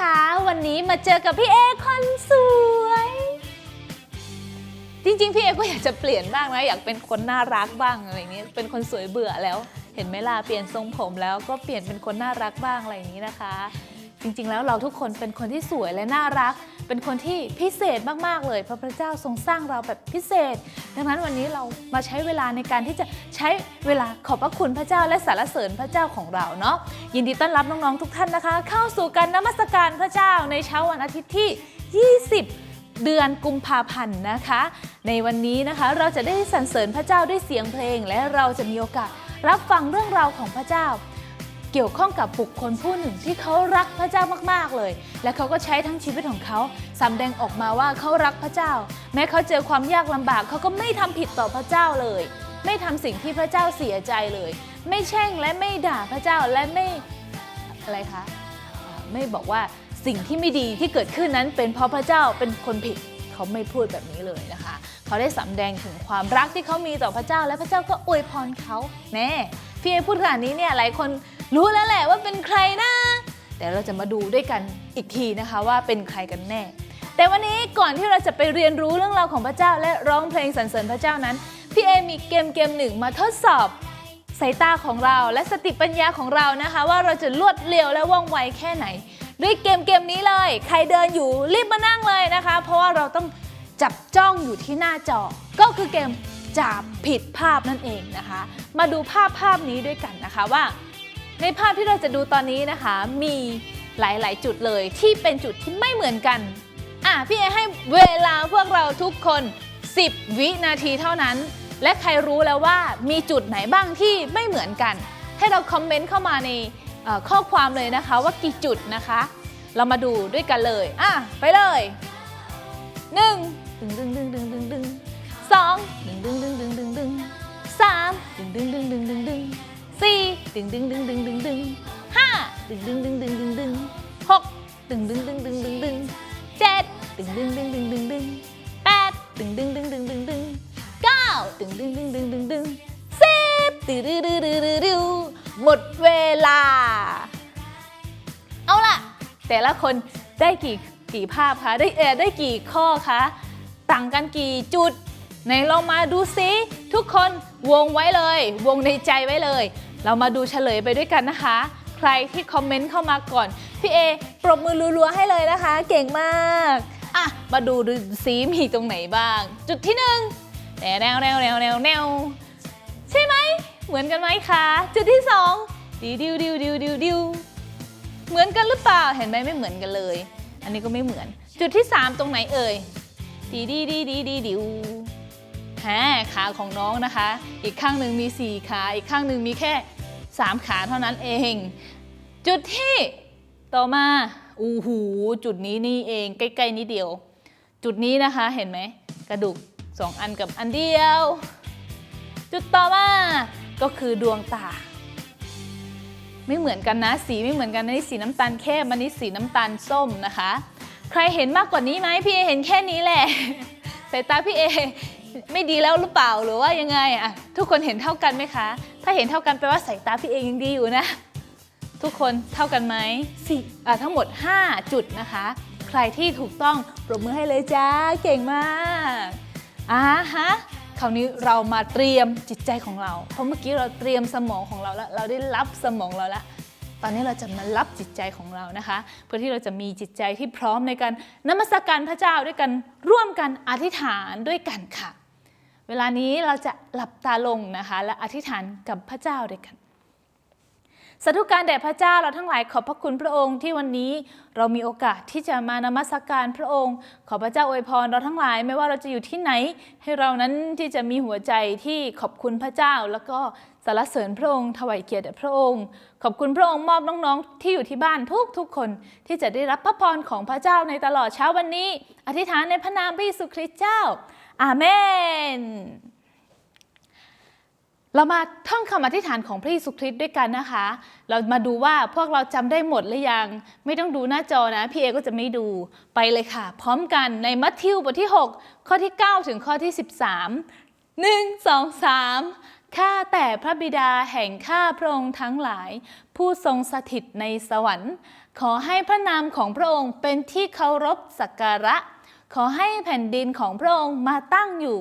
คะ วันนี้มาเจอกับพี่เอคนสวย จริงๆ พี่เอก็อยากจะเปลี่ยนบ้างนะ อยากเป็นคนน่ารักบ้างอะไรอย่างนี้เป็นคนสวยเบื่อแล้ว เห็นไหมล่ะเปลี่ยนทรงผมแล้วก็เปลี่ยนเป็นคนน่ารักบ้างอะไรอย่างนี้นะคะ จริงๆ แล้วเราทุกคนเป็นคนที่สวยและน่ารัก เป็นคนที่พิเศษมากๆเลย เพราะพระเจ้าทรงสร้างเราแบบพิเศษ ดังนั้นวันนี้เรามาใช้เวลาในการที่จะใช้เวลาขอบพระคุณพระเจ้าและสรรเสริญพระเจ้าของเราเนาะยินดีต้อนรับน้องๆทุกท่านนะคะ เข้าสู่การนมัสการพระเจ้าในเช้าวันอาทิตย์ที่ 20เดือนกุมภาพันธ์นะคะ ในวันนี้นะคะเราจะได้สรรเสริญพระเจ้าด้วยเสียงเพลง และเราจะมีโอกาสรับฟังเรื่องราวของพระเจ้า เกี่ยวข้องกับบุคคลผู้หนึ่งที่เขารักพระเจ้ามากๆเลย และเขาก็ใช้ทั้งชีวิตของเขาสำแดงออกมาว่าเขารักพระเจ้า แม้เขาเจอความยากลำบากเขาก็ไม่ทำผิดต่อพระเจ้าเลย ไม่ทำสิ่งที่พระเจ้าเสียใจเลย ไม่แช่งและไม่ด่าพระเจ้าและไม่อะไรคะไม่บอกว่าสิ่งที่ไม่ดีที่เกิดขึ้นนั้นเป็นเพราะพระเจ้าเป็นคนผิดเขาไม่พูดแบบนี้เลยนะคะ เขาได้สำแดงถึงความรักที่เขามีต่อพระเจ้า และพระเจ้าก็อวยพรเขาแน่พี่เอพูดขนาดนี้เนี่ยหลายคน รู้แล้วแหละว่าเป็นใครนะแต่เราจะมาดูด้วยกันอีกทีนะคะว่าเป็นใครกันแน่ แต่วันนี้ก่อนที่เราจะไปเรียนรู้เรื่องราวของพระเจ้า และร้องเพลงสรรเสริญพระเจ้านั้นพี่เอมีเกมเกมหนึ่งมาทดสอบสายตาของเราและสติปัญญาของเรานะคะ ว่าเราจะรวดเร็วและว่องไวแค่ไหน ด้วยเกมเกมนี้เลย ใครเดินอยู่รีบมานั่งเลยนะคะ เพราะว่าเราต้องจับจ้องอยู่ที่หน้าจอ ก็คือเกมจับผิดภาพนั่นเองนะคะ มาดูภาพภาพนี้ด้วยกันนะคะว่า ในภาพที่เราจะดูตอนนี้นะคะ มีหลาย ๆ จุดเลยที่เป็นจุดที่ไม่เหมือนกัน อะพี่เอให้เวลาพวกเราทุกคน 10 วินาทีเท่านั้น และใครรู้แล้วว่ามีจุดไหนบ้างที่ไม่เหมือนกัน ให้เราคอมเมนต์เข้ามาในข้อความเลยนะคะว่ากี่จุดนะคะ เรามาดูด้วยกันเลย อะ ไปเลยหนึ่งดึงดึงดึงดึงดึงดึงสองดึงดึงดึงดึงดึงดึงสามดึงดึงดึงดึงดึงดึง สี่ดึงดึงดึงดึงดึงดึงห้าดึงดึงดึงดึงดึงดึงหกดึงดึงดึงดึงดึงดึงเจ็ดดึงดึงดึงดึงดึงดึงแปดดึงดึงดึงดึงดึงดึงเก้าดึงดึงดึงดึงดึงดึงสิบดื้อดื้อดื้อดื้อดื้อหมดเวลา เอาล่ะ แต่ละคนได้กี่กี่ภาพคะได้เออได้กี่ข้อคะต่างกันกี่จุดไหนลองมาดูซิทุกคนวงไว้เลย วงในใจไว้เลย เรามาดูเฉลยไปด้วยกันนะคะ ใครที่คอมเมนต์เข้ามาก่อน พี่เอปรบมือรัวๆให้เลยนะคะ เก่งมากอะมาดูดูซิมีตรงไหนบ้าง จุดที่หนึ่งแนวแนวแนวแนวแนวแนวใช่ไหม เหมือนกันไหมคะ จุดที่สองดิวดิวดิวดิวดิวดิวเหมือนกันหรือเปล่า เห็นไหมไม่เหมือนกันเลย อันนี้ก็ไม่เหมือน จุดที่ 3 ตรงไหนเอ่ยดีดีดีดีดีดิว ขาของน้องนะคะ อีกข้างหนึ่งมี 4 ขา อีกข้างหนึ่งมีแค่ 3 ขาเท่านั้นเอง จุดที่ต่อมาอู้หูจุดนี้นี่เองใกล้ๆนิดเดียว จุดนี้นะคะเห็นไหมกระดูก 2 อันกับอันเดียว จุดต่อมาก็คือดวงตา ไม่เหมือนกันนะ สีไม่เหมือนกันนะนี่สีน้ำตาลเข้มอันนี้สีน้ำตาลส้มนะคะ ใครเห็นมากกว่านี้ไหมพี่เอเห็นแค่นี้แหละสายตาพี่เอ ไม่ดีแล้วหรือเปล่าหรือว่ายังไงอะทุกคนเห็นเท่ากันไหมคะ ถ้าเห็นเท่ากันแปลว่าสายตาพี่เอยังดีอยู่นะ ทุกคนเท่ากันไหมสี่อะทั้งหมด 5 จุดนะคะ ใครที่ถูกต้องปรบมือให้เลยจ้าเก่งมากอ่าฮะคราวนี้เรามาเตรียมจิตใจของเรา เพราะเมื่อกี้เราเตรียมสมองของเราแล้ว เราได้รับสมองเราแล้ว ตอนนี้เราจะมารับจิตใจของเรานะคะ เพื่อที่เราจะมีจิตใจที่พร้อมในการนมัสการพระเจ้าด้วยกันร่วมกันอธิษฐานด้วยกันค่ะ เวลานี้เราจะหลับตาลงนะคะ และอธิษฐานกับพระเจ้าด้วยกันสาธุการแด่พระเจ้าเราทั้งหลายขอบพระคุณพระองค์ที่วันนี้เรามีโอกาสที่จะมานมัสการพระองค์ ขอพระเจ้าอวยพรเราทั้งหลายไม่ว่าเราจะอยู่ที่ไหน ให้เรานั้นที่จะมีหัวใจที่ขอบคุณพระเจ้า แล้วก็สรรเสริญพระองค์ถวายเกียรติแด่พระองค์ ขอบคุณพระองค์มอบน้องๆ ที่อยู่ที่บ้านทุกทุกคน ที่จะได้รับพระพรของพระเจ้าในตลอดเช้าวันนี้ อธิษฐานในพระนามพระเยซูคริสต์เจ้า อาเมน เรามาท่องคำอธิษฐานของพระเยซูคริสต์ด้วยกันนะคะ เรามาดูว่าพวกเราจำได้หมดหรือยัง ไม่ต้องดูหน้าจอนะ พี่เอก็จะไม่ดูไปเลยค่ะ พร้อมกันในมัทธิวบทที่ 6 ข้อที่ 9 ถึงข้อที่ 13 1 2 3 ข้าแต่พระบิดาแห่งข้าพระองค์ทั้งหลาย ผู้ทรงสถิตในสวรรค์ ขอให้พระนามของพระองค์เป็นที่เคารพสักการะ ขอให้แผ่นดินของพระองค์มาตั้งอยู่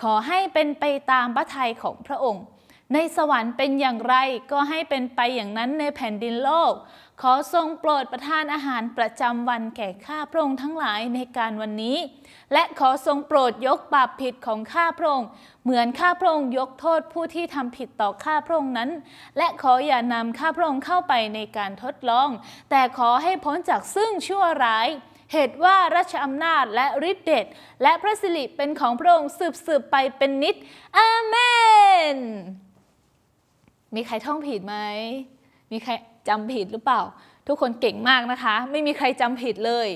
ขอให้เป็นไปตามพระทัยของพระองค์ ในสวรรค์เป็นอย่างไรก็ให้เป็นไปอย่างนั้นในแผ่นดินโลก ขอทรงโปรดประทานอาหารประจำวันแก่ข้าพระองค์ทั้งหลายในการวันนี้ และขอทรงโปรดยกบาปผิดของข้าพระองค์ เหมือนข้าพระองค์ยกโทษผู้ที่ทำผิดต่อข้าพระองค์นั้น และขออย่านำข้าพระองค์เข้าไปในการทดลอง แต่ขอให้พ้นจากซึ่งชั่วร้าย เหตุว่าราชอำนาจและฤทธิเดชและพระสิริเป็นของพระองค์สืบสืบไปเป็นนิจอาเมน มีใครท่องผิดไหม มีใครจำผิดหรือเปล่า ทุกคนเก่งมากนะคะ ไม่มีใครจำผิดเลย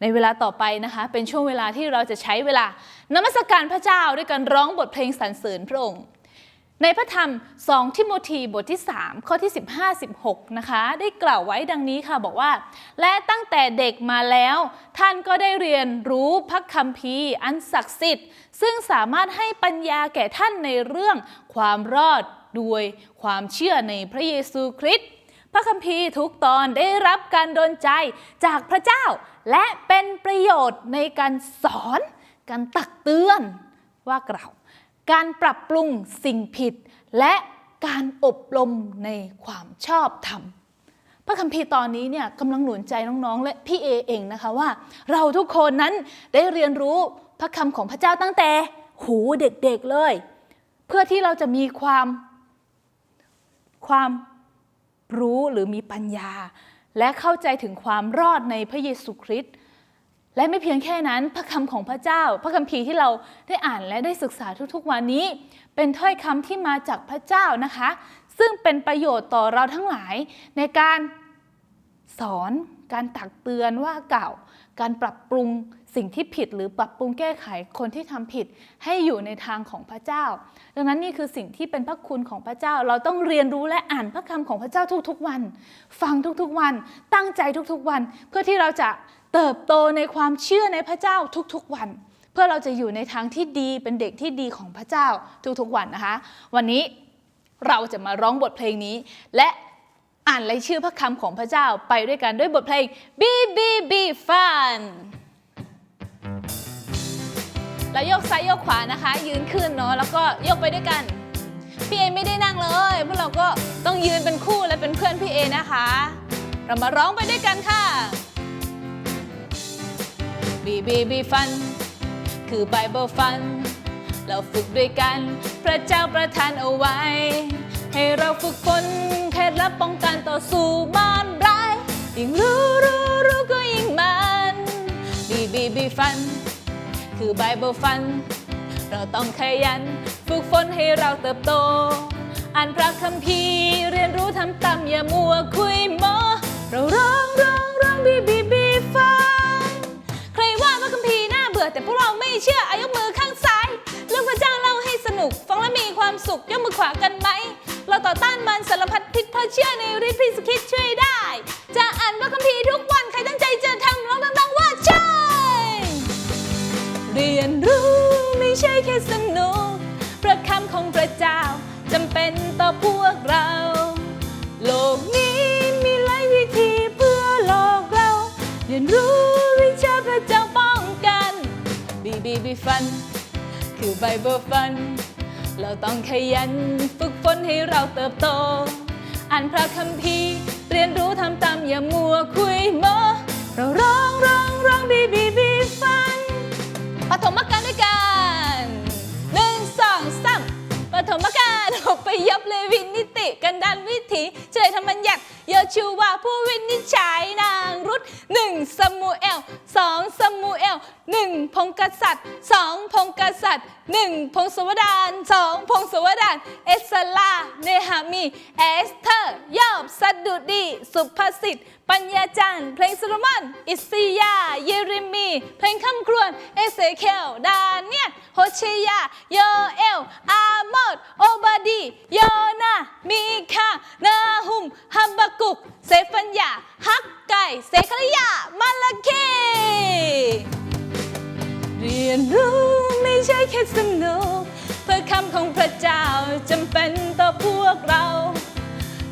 ในเวลาต่อไปนะคะ เป็นช่วงเวลาที่เราจะใช้เวลานมัสการพระเจ้าด้วยการร้องบทเพลงสรรเสริญพระองค์ ในพระธรรม 2 ทิโมธีบทที่ 3 ข้อที่ 15 16 นะคะ ได้กล่าวไว้ดังนี้ค่ะบอกว่า และตั้งแต่เด็กมาแล้ว ท่านก็ได้เรียนรู้พระคัมภีร์อันศักดิ์สิทธิ์ ซึ่งสามารถให้ปัญญาแก่ท่านในเรื่องความรอดด้วยความเชื่อในพระเยซูคริสต์พระคัมภีร์ทุกตอนได้รับการดลใจจากพระเจ้า และเป็นประโยชน์ในการสอน การตักเตือนว่ากล่าว การปรับปรุงสิ่งผิด และการอบรมในความชอบธรรมพระคัมภีร์ตอนนี้เนี่ยกำลังหนุนใจน้องๆ และพี่เอเองนะคะว่า เราทุกคนนั้นได้เรียนรู้พระคำของพระเจ้าตั้งแต่หูเด็กๆเลย เพื่อที่เราจะมีความความรู้หรือมีปัญญา และเข้าใจถึงความรอดในพระเยซูคริสต์ และไม่เพียงแค่นั้นพระคำของพระเจ้า พระคัมภีร์ที่เราได้อ่านและได้ศึกษาทุกๆวันนี้ เป็นถ้อยคำที่มาจากพระเจ้านะคะ ซึ่งเป็นประโยชน์ต่อเราทั้งหลายในการสอนการตักเตือนว่ากล่าว การปรับปรุง สิ่งที่ผิดหรือปรับปรุงแก้ไขคนที่ทำผิดให้อยู่ในทางของพระเจ้า ดังนั้นนี่คือสิ่งที่เป็นพระคุณของพระเจ้า เราต้องเรียนรู้และอ่านพระคำของพระเจ้าทุกๆวัน ฟังทุกๆวัน ตั้งใจทุกๆวัน เพื่อที่เราจะเติบโตในความเชื่อในพระเจ้าทุกๆวัน เพื่อเราจะอยู่ในทางที่ดีเป็นเด็กที่ดีของพระเจ้าทุกๆวันนะคะ วันนี้เราจะมาร้องบทเพลงนี้ และอ่านรายชื่อพระคำของพระเจ้าไปด้วยกันด้วยบทเพลง B B B Fun แล้วโยกซ้ายโยกขวานะคะ ยืนขึ้นเนาะแล้วก็โยกไปด้วยกัน พี่เอไม่ได้นั่งเลยพวกเราก็ต้องยืนเป็นคู่และเป็นเพื่อนพี่เอนะคะ เรามาร้องไปด้วยกันค่ะ B B B Fun คือ Bible Fun เราฝึกด้วยกัน พระเจ้าประทานเอาไว้ ให้เราฝึกฝนเคล็ดลับป้องกันต่อสู้มารร้ายยิ่งรู้รู้รู้ก็ยิ่งมัน B B B Fun คือ Bible Fun เราต้องขยัน ฝึกฝนให้เราเติบโต อ่านพระคัมภีร์เรียนรู้ทำตามอย่ามัวคุยโมเราร้องร้องร้องบีบีบีฟังใครว่าพระคัมภีร์น่าเบื่อแต่พวกเราไม่เชื่ออายกมือข้างซ้ายเรื่องพระเจ้าเล่าให้สนุก ฟังแล้วมีความสุขยกมือขวากันไหมเราต่อต้านมันสารพัดพิษเพราะเชื่อในฤทธิ์พิสคิดช่วยได้ จะอ่านพระคัมภีร์ทุกวัน ใครตั้งใจจะทำร้องดังๆว่าใช่ เรียนรู้ไม่ใช่แค่สนุกพระคำของพระเจ้าจำเป็นต่อพวกเรา โลกนี้มีหลายวิธีเพื่อหลอกเรา เรียนรู้วิชาพระเจ้าป้องกันบีบีบีฟันคือไบเบิลฟัน เราต้องขยันฝึกฝนให้เราเติบโต อ่านพระคัมภีร์เรียนรู้ทำตามอย่ามัวคุยโมเราร้องร้องร้องบีบีบีฟัน ฐมกาลด้วยกันหนึ่งสองสามปฐมกาลออกไปยบเลยวินิติกันดานวิถีเฉลยธรรมัญญัติโยชูวาผู้วินิจฉัยนางรุธหนึ่งสมูเอลสองสมูเอลหนึ่งพงกษัตริย์สองพงกษัตริย์ หนึ่งพงศวดานสองพงศวดาน เอสลา เนหามี เอสเธอร์ยอบสดุดี สุภาษิตปัญญาจันทร์เพลงโซโลมอน อิสยา เยเรมี เพลงคำครวญ เอเสเคียวดาเนียโฮเชยา โยเอล อาโมดโอบาดี โยนา มีคานาหุมฮับบากุก เซฟันยาฮักไก่ เซคริยา มาลาเค เรียนรู้ไม่ใช่แค่สนุก เพื่อคำของพระเจ้าจำเป็นต่อพวกเรา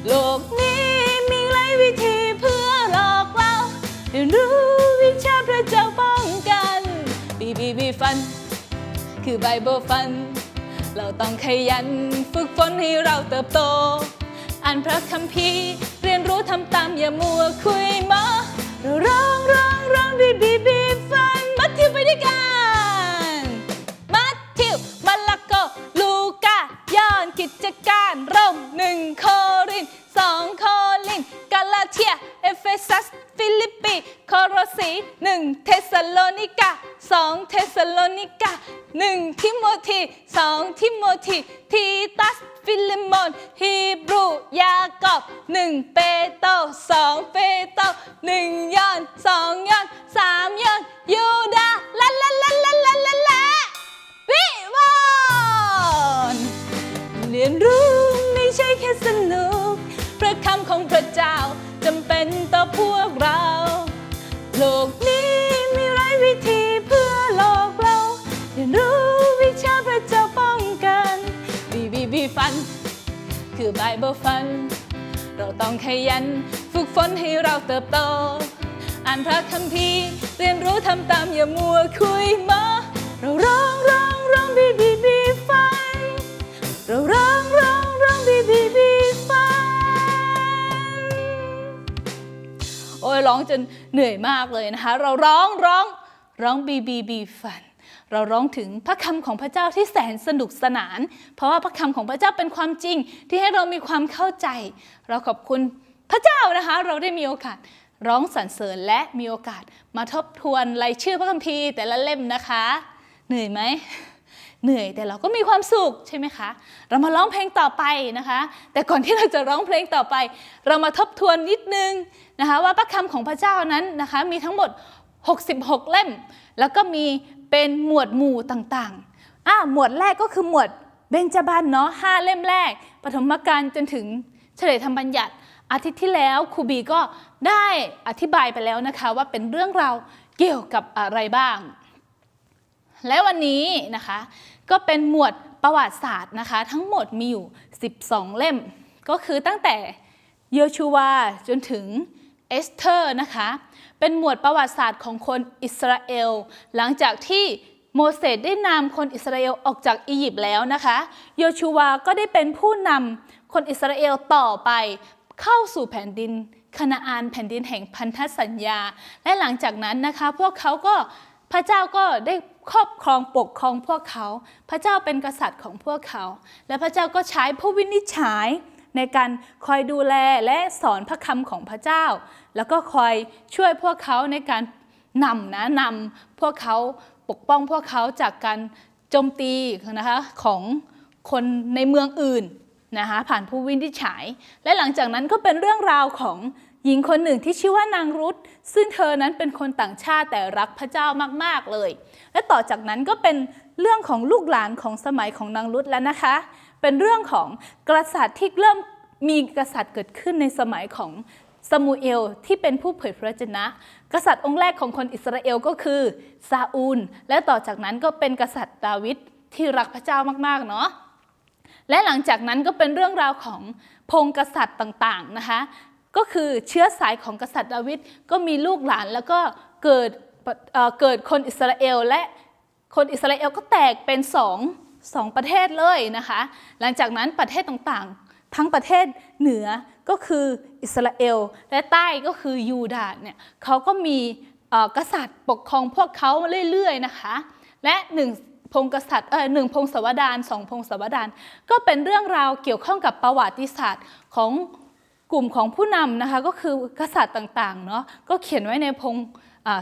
โลกนี้มีหลายวิธีเพื่อหลอกเราเรียนรู้วิชาพระเจ้าป้องกันบีบีบีฟัน คือไบเบิลฟัน เราต้องขยันฝึกฝนให้เราเติบโต อ่านพระคัมภีร์เรียนรู้ทำตามอย่ามัวคุยมาเราร้องร้องร้องบีบีบีฟัน มัทธิวไปด้วยกัน มัทธิวมาระโกลูกาย้อนกิจการโรมหนึ่งโครินสองโคลินกาลาเทีย เอเฟซัส ฟิลิปปีโคโรสีหนึ่งเทสโลนิกาสองเทสโลนิกาหนึ่งทิโมธีสองทิโมธีทีตัส ฟิลิมอนฮีบรูยากอบหนึ่งเปโตรสองเปโตรหนึ่งยอนสองยอนสามยอนยูดาละละละละละละละวิวอนเรียนรู้ไม่ใช่แค่สนุกพระคำของพระเจ้าจำเป็นต่อพวกเรา โลกนี้ บีฟัน คือไบเบิลฟัน เราต้องขยัน ฝึกฝนให้เราเติบโต อ่านพระคัมภีร์เรียนรู้ทำตามอย่ามัวคุยมาเราร้องร้องร้องบีบีบีฟันเราร้องร้องร้องบีบีบีฟันโอ้ยร้องจนเหนื่อยมากเลยนะคะ เราร้องร้องร้องบีบีบีฟัน เราร้องถึงพระคำของพระเจ้าที่แสนสนุกสนาน เพราะว่าพระคำของพระเจ้าเป็นความจริง ที่ให้เรามีความเข้าใจ เราขอบคุณพระเจ้านะคะ เราได้มีโอกาสร้องสรรเสริญและมีโอกาสมาทบทวนรายชื่อพระคัมภีร์แต่ละเล่มนะคะ เหนื่อยไหมเหนื่อยแต่เราก็มีความสุขใช่ไหมคะ เรามาร้องเพลงต่อไปนะคะ แต่ก่อนที่เราจะร้องเพลงต่อไป เรามาทบทวนนิดนึงนะคะ ว่าพระคำของพระเจ้านั้นนะคะ มีทั้งหมด 66 เล่ม แล้วก็มีเป็นหมวดหมู่ต่างๆอ่าหมวดแรกก็คือหมวดเบญจบันเนาะห้าเล่มแรก ปฐมกาลจนถึงเฉลยธรรมบัญญัติ อาทิตย์ที่แล้วครูบีก็ได้อธิบายไปแล้วนะคะ ว่าเป็นเรื่องราวเกี่ยวกับอะไรบ้าง และวันนี้นะคะ ก็เป็นหมวดประวัติศาสตร์นะคะ ทั้งหมดมีอยู่ 12 เล่ม ก็คือตั้งแต่โยชูวาจนถึงเอสเธอร์นะคะ เป็นหมวดประวัติศาสตร์ของคนอิสราเอล หลังจากที่โมเสสได้นำคนอิสราเอลออกจากอียิปต์แล้วนะคะ โยชูวาก็ได้เป็นผู้นำคนอิสราเอลต่อไปเข้าสู่แผ่นดินคณาอานแผ่นดินแห่งพันธสัญญา และหลังจากนั้นนะคะ พวกเขาก็พระเจ้าก็ได้ครอบครองปกครองพวกเขา พระเจ้าเป็นกษัตริย์ของพวกเขา และพระเจ้าก็ใช้ผู้วินิจฉัย ในการคอยดูแลและสอนพระคำของพระเจ้า แล้วก็คอยช่วยพวกเขาในการนำนะนำพวกเขาปกป้องพวกเขาจากการโจมตีนะคะของคนในเมืองอื่นนะคะผ่านผู้วินิจฉัย และหลังจากนั้นก็เป็นเรื่องราวของหญิงคนหนึ่งที่ชื่อว่านางรุธซึ่งเธอนั้นเป็นคนต่างชาติแต่รักพระเจ้ามาก ๆ เลย และต่อจากนั้นก็เป็นเรื่องของลูกหลานของสมัยของนางรุธแล้วนะคะ เป็นเรื่องของกษัตริย์ที่เริ่มมีกษัตริย์เกิดขึ้นในสมัยของซามูเอลที่เป็นผู้เผยพระวจนะ กษัตริย์องค์แรกของคนอิสราเอลก็คือซาอูล และต่อจากนั้นก็เป็นกษัตริย์ดาวิดที่รักพระเจ้ามากๆเนาะและหลังจากนั้นก็เป็นเรื่องราวของพงกษัตริย์ต่างๆนะคะ ก็คือเชื้อสายของกษัตริย์ดาวิดก็มีลูกหลานแล้วก็เกิดเเกิดคนอิสราเอลและคนอิสราเอลก็แตกเป็นสอง สองประเทศเลยนะคะ หลังจากนั้นประเทศต่างๆ ทั้งประเทศเหนือก็คืออิสราเอล และใต้ก็คือยูดาห์เนี่ยเขาก็มีกษัตริย์ปกครองพวกเขาเรื่อยๆนะคะ และหนึ่งพงกษัตริย์เออหนึ่งพงศวดารสองพงศวดารก็เป็นเรื่องราวเกี่ยวข้องกับประวัติศาสตร์ของกลุ่มของผู้นำนะคะก็คือกษัตริย์ต่างๆเนาะก็เขียนไว้ในพง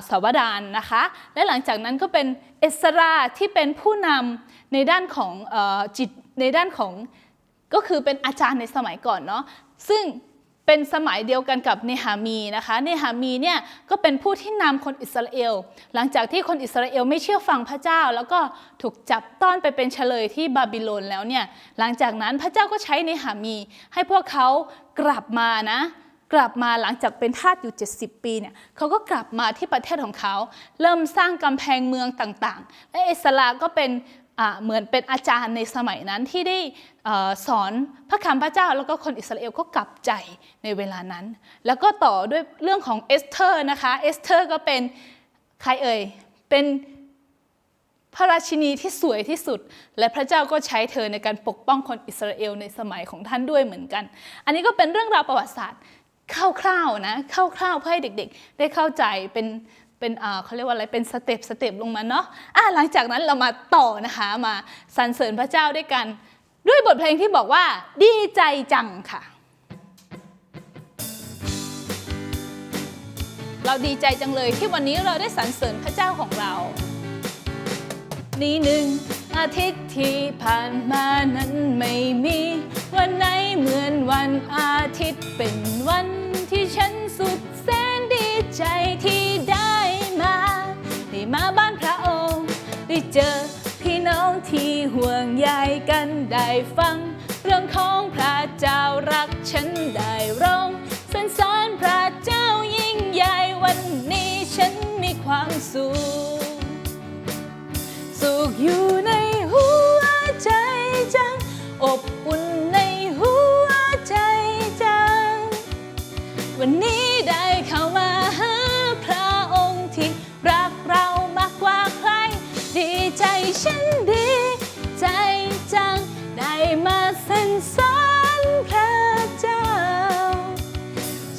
สวดารนะคะ และหลังจากนั้นก็เป็นเอสราที่เป็นผู้นำในด้านของอจิตในด้านของก็คือเป็นอาจารย์ในสมัยก่อนเนาะซึ่งเป็นสมัยเดียวกันกับเนหามีนะคะเนหามีเนี่ยก็เป็นผู้ที่นำคนอิสราเอล หลังจากที่คนอิสราเอลไม่เชื่อฟังพระเจ้า แล้วก็ถูกจับต้อนไปเป็นเฉลยที่บาบิโลนแล้วเนี่ยหลังจากนั้นพระเจ้าก็ใช้เนหามี ให้พวกเขากลับมานะ กลับมาหลังจากเป็นทาสอยู่ 70 ปีเนี่ยเขาก็กลับมาที่ประเทศของเขา เริ่มสร้างกำแพงเมืองต่างๆ และเอสราก็เป็นเหมือนเป็นอาจารย์ในสมัยนั้นที่ได้อสอนพระคำพระเจ้าแล้วก็คนอิสราเอลก็กลับใจในเวลานั้น แล้วก็ต่อด้วยเรื่องของเอสเธอร์นะคะเอสเธอร์ก็เป็นใครเอ่ยเป็นพระราชินีที่สวยที่สุด และพระเจ้าก็ใช้เธอในการปกป้องคนอิสราเอลในสมัยของท่านด้วยเหมือนกัน อันนี้ก็เป็นเรื่องราวประวัติศาสตร์ คร่าวๆนะคร่าวๆเพื่อให้เด็กๆ ได้เข้าใจเป็นเป็นเขาเรียกว่าอะไรเป็นสเต็ปสเต็ปลงมาเนาะอะหลังจากนั้นเรามาต่อนะคะมาสรรเสริญพระเจ้าด้วยกัน ด้วยบทเพลงที่บอกว่า ดีใจจังค่ะ เราดีใจจังเลยที่วันนี้เราได้สรรเสริญพระเจ้าของเรา นี่หนึ่งอาทิตย์ที่ผ่านมานั้นไม่มี วันไหนเหมือนวันอาทิตย์เป็นวันที่ฉันสุดแสนดีใจที่ได้มาได้มาบ้านพระองค์ได้เจอพี่น้องที่ห่วงใยกันได้ฟัง เรื่องของพระเจ้ารักฉันได้ร้องสรรเสริญพระเจ้ายิ่งใหญ่วันนี้ฉันมีความสุข สุขอยู่ในหัวใจจัง อบอุ่นในหัวใจจัง วันนี้ได้เข้ามาหาพระองค์ที่รักเรามากกว่าใคร ดีใจฉันดีใจจัง ได้มาสรรเสริญพระเจ้า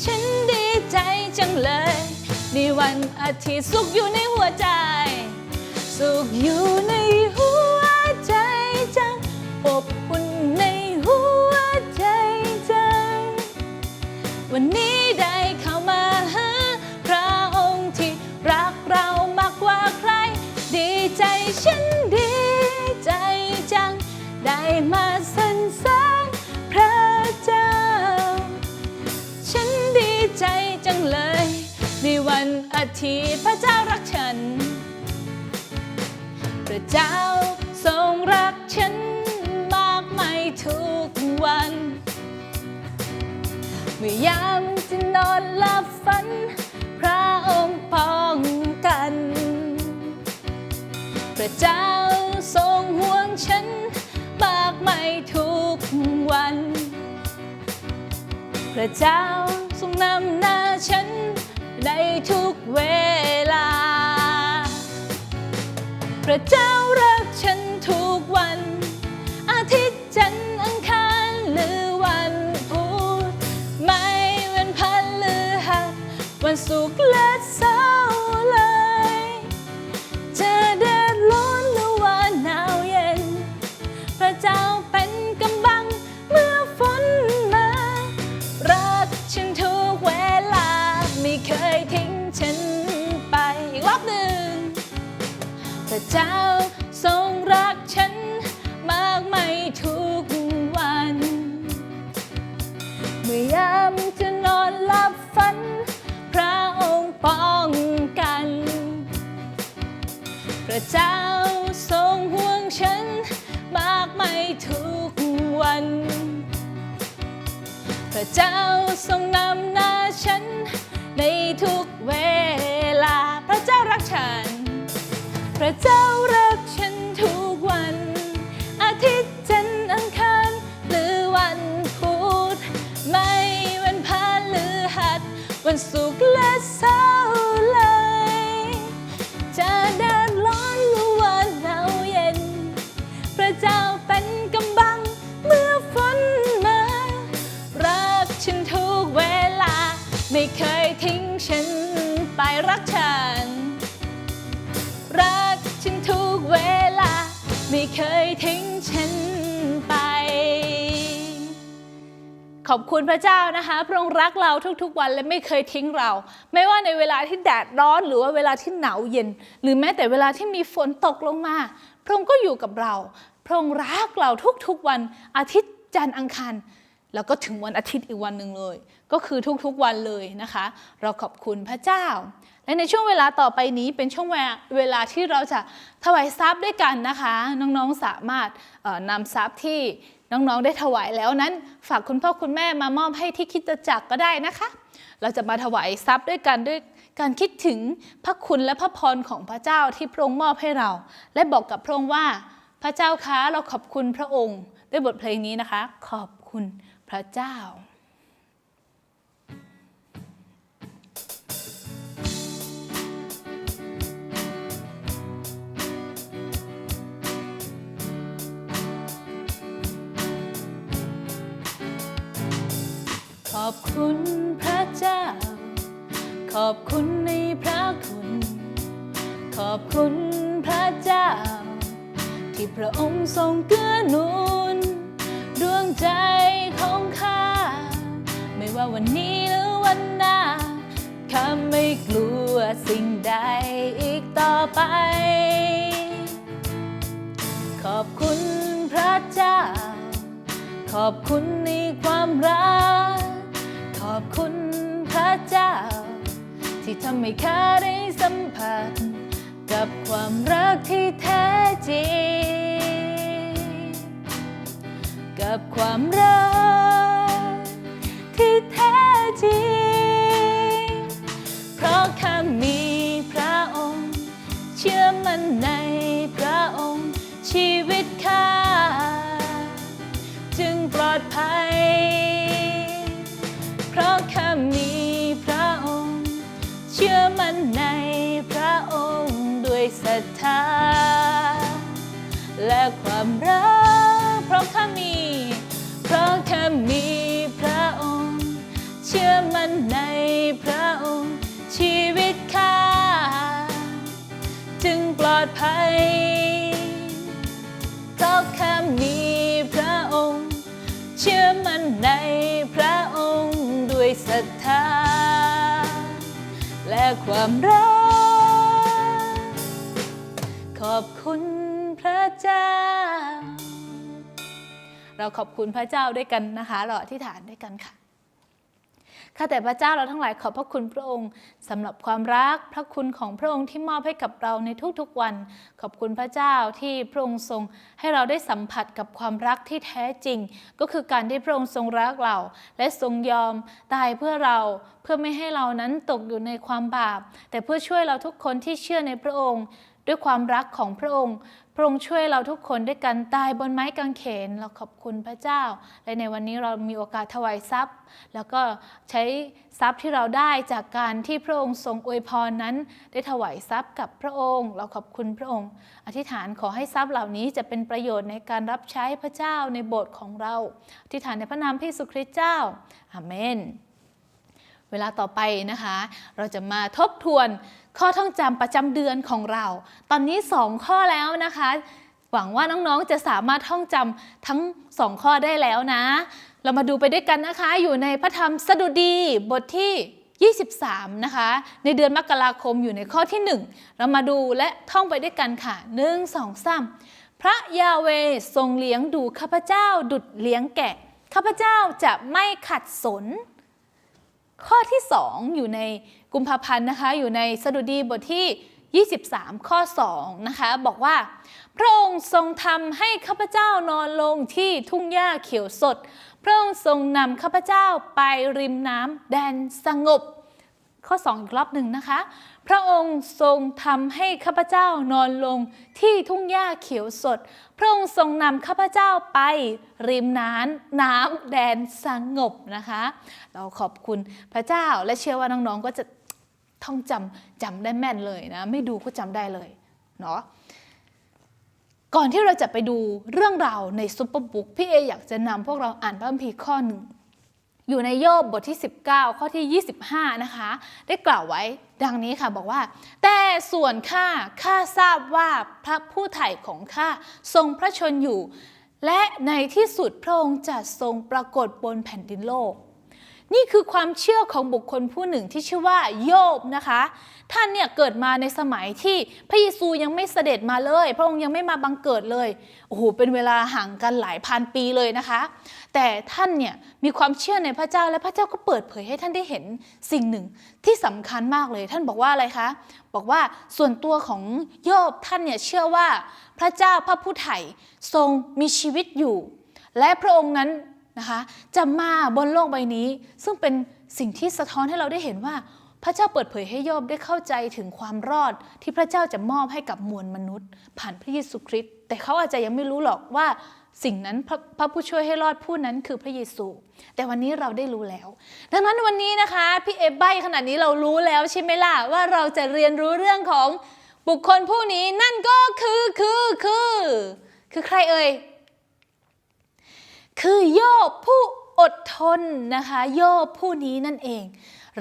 ฉันดีใจจังเลย ในวันอาทิตย์สุขอยู่ในหัวใจ สุขอยู่ในหัวใจจังอบอุ่นในหัวใจจัง วันนี้ได้เข้ามาหาพระองค์ที่รักเรามากกว่าใคร ดีใจฉันดีใจจัง ได้มาสรรเสริญพระเจ้า ฉันดีใจจังเลย ในวันอาทิตย์พระเจ้ารักฉัน ระเจ้าทรงรักฉันมากมายทุกวัน เมื่อยามจะนอนหลับฝัน พระองค์ป้องกัน พระเจ้าทรงห่วงฉันมากมายทุกวัน พระเจ้าทรงนำหน้าฉันในทุกเวลา พระเจ้ารักฉันทุกวัน พระเจ้าทรงนำหน้าฉัน ในทุกเวลา พระเจ้ารักฉัน พระเจ้ารักฉันทุกวัน อาทิตย์จันทร์อังคารหรือวันพุธไม่วันพาหรือหัดวันศุกร์ เคยทิ้งฉันไป ขอบคุณพระเจ้านะคะพระองค์รักเราทุกๆวันและไม่เคยทิ้งเรา ไม่ว่าในเวลาที่แดดร้อนหรือว่าเวลาที่หนาวเย็น หรือแม้แต่เวลาที่มีฝนตกลงมา พระองค์ก็อยู่กับเรา พระองค์รักเราทุกๆวันอาทิตย์จันทร์อังคารแล้วก็ถึงวันอาทิตย์อีกวันหนึ่งเลย ก็คือทุกๆวันเลยนะคะ เราขอบคุณพระเจ้า และในช่วงเวลาต่อไปนี้เป็นช่วงเวลาที่เราจะถวายทรัพย์ด้วยกันนะคะ น้องๆสามารถนำทรัพย์ที่น้องๆได้ถวายแล้วนั้น ฝากคุณพ่อคุณแม่มามอบให้ที่คิดจักรก็ได้นะคะ เราจะมาถวายทรัพย์ด้วยกันด้วยการคิดถึงพระคุณและพระพรของพระเจ้าที่พระองค์มอบให้เรา และบอกกับพระองค์ว่า พระเจ้าคะเราขอบคุณพระองค์ ด้วยบทเพลงนี้นะคะ ขอบคุณพระเจ้า คุณพระเจ้า ขอบคุณในพระคุณ ขอบคุณพระเจ้า ที่พระองค์ทรงเกื้อหนุนดวงใจของข้า ไม่ว่าวันนี้หรือวันหน้าข้าไม่กลัวสิ่งใดอีกต่อไป ขอบคุณพระเจ้า ขอบคุณในความรัก เจ้า ที่ทำให้ข้าได้สัมผัส กับความรักที่แท้จริง กับความรัก มันในพระองค์ด้วยศรัทธา และความรัก ขอบคุณพระเจ้า เราขอบคุณพระเจ้าด้วยกันนะคะ เราอธิษฐานด้วยกันค่ะ ข้าแต่พระเจ้าเราทั้งหลายขอบพระคุณพระองค์สำหรับความรักพระคุณของพระองค์ที่มอบให้กับเราในทุกๆวัน ขอบคุณพระเจ้าที่พระองค์ทรงให้เราได้สัมผัสกับความรักที่แท้จริง ก็คือการที่พระองค์ทรงรักเรา และทรงยอมตายเพื่อเราเพื่อไม่ให้เรานั้นตกอยู่ในความบาป แต่เพื่อช่วยเราทุกคนที่เชื่อในพระองค์ ด้วยความรักของพระองค์พระองค์ช่วยเราทุกคนด้วยกันตายบนไม้กางเขน เราขอบคุณพระเจ้า และในวันนี้เรามีโอกาสถวายทรัพย์ แล้วก็ใช้ทรัพย์ที่เราได้จากการที่พระองค์ทรงอวยพรนั้น ได้ถวายทรัพย์กับพระองค์ เราขอบคุณพระองค์ อธิษฐานขอให้ทรัพย์เหล่านี้จะเป็นประโยชน์ในการรับใช้พระเจ้าในโบสถ์ของเรา อธิษฐานในพระนามพระเยซูคริสต์เจ้าอาเมน เวลาต่อไปนะคะ เราจะมาทบทวน ข้อท่องจำประจำเดือนของเรา ตอนนี้ 2 ข้อแล้วนะคะ หวังว่าน้องๆจะสามารถท่องจำทั้ง 2 ข้อได้แล้วนะ เรามาดูไปด้วยกันนะคะ อยู่ในพระธรรมสดุดีบทที่ 23 นะคะ ในเดือนมกราคมอยู่ในข้อที่ 1 เรามาดูและท่องไปด้วยกันค่ะ 1 2 3 พระยาเวทรงเลี้ยงดูข้าพเจ้าดุดเลี้ยงแกะข้าพเจ้าจะไม่ขัดสน ข้อที่ 2 อยู่ใน กุมภาพันธ์นะคะอยู่ในสดุดีบทที่ 23 ข้อ2นะคะบอกว่า พระองค์ทรงทำให้ข้าพเจ้านอนลงที่ทุ่งหญ้าเขียวสด พระองค์ทรงนำข้าพเจ้าไปริมน้ำแดนสงบ ข้อ 2 อีกรอบหนึ่งนะคะ พระองค์ทรงทำให้ข้าพเจ้านอนลงที่ทุ่งหญ้าเขียวสด พระองค์ทรงนำข้าพเจ้าไปริมน้ำน้ำแดนสงบนะคะ เราขอบคุณพระเจ้าและเชื่อว่าน้องๆก็จะ ท่องจำจำได้แม่นเลยนะ ไม่ดูก็จำได้เลยเนาะก่อนที่เราจะไปดูเรื่องราวในซุปเปอร์บุ๊กพี่เออยากจะนำพวกเราอ่านพระคัมภีร์ข้อหนึ่งอยู่ในโยบบทที่ 19 ข้อที่ 25 นะคะ ได้กล่าวไว้ดังนี้ค่ะบอกว่า แต่ส่วนข้าข้าทราบว่าพระผู้ไถ่ของข้าทรงพระชนอยู่ และในที่สุดพระองค์จะทรงปรากฏบนแผ่นดินโลก นี่คือความเชื่อของบุคคลผู้หนึ่งที่ชื่อว่าโยบนะคะ ท่านเนี่ยเกิดมาในสมัยที่พระเยซูยังไม่เสด็จมาเลย พระองค์ยังไม่มาบังเกิดเลยโอ้โหเป็นเวลาห่างกันหลายพันปีเลยนะคะ แต่ท่านเนี่ยมีความเชื่อในพระเจ้าและพระเจ้าก็เปิดเผยให้ท่านได้เห็นสิ่งหนึ่งที่สำคัญมากเลย ท่านบอกว่าอะไรคะบอกว่าส่วนตัวของโยบท่านเนี่ยเชื่อว่าพระเจ้าพระผู้ไถ่ทรงมีชีวิตอยู่ และพระองค์นั้น นะคะจะมาบนโลกใบนี้ ซึ่งเป็นสิ่งที่สะท้อนให้เราได้เห็นว่า พระเจ้าเปิดเผยให้โยบได้เข้าใจถึงความรอดที่พระเจ้าจะมอบให้กับมวลมนุษย์ ผ่านพระเยซูคริสต์แต่เขาอาจจะยังไม่รู้หรอกว่าสิ่งนั้นพระพระผู้ช่วยให้รอดผู้นั้นคือพระเยซู แต่วันนี้เราได้รู้แล้ว ดังนั้นวันนี้นะคะพี่เอใบขนาดนี้เรารู้แล้วใช่ไหมล่ะว่าเราจะเรียนรู้เรื่องของบุคคลผู้นี้นั่นก็คือคือคือ คือใครเอ่ย คือโยบผู้อดทนนะคะ โยบผู้นี้นั่นเอง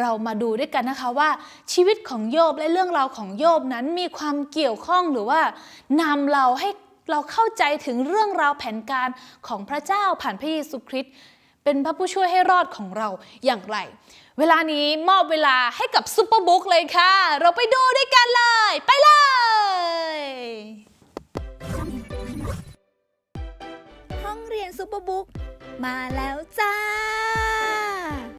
เรามาดูด้วยกันนะคะว่าชีวิตของโยบและเรื่องราวของโยบนั้นมีความเกี่ยวข้องหรือว่านำเราให้เราเข้าใจถึงเรื่องราวแผนการของพระเจ้าผ่านพระเยซูคริสต์เป็นพระผู้ช่วยให้รอดของเราอย่างไร เวลานี้มอบเวลาให้กับซุปเปอร์บุ๊กเลยค่ะ เราไปดูด้วยกันเลย ไปเลย เรียนซูเปอร์บุ๊กมาแล้วจ้า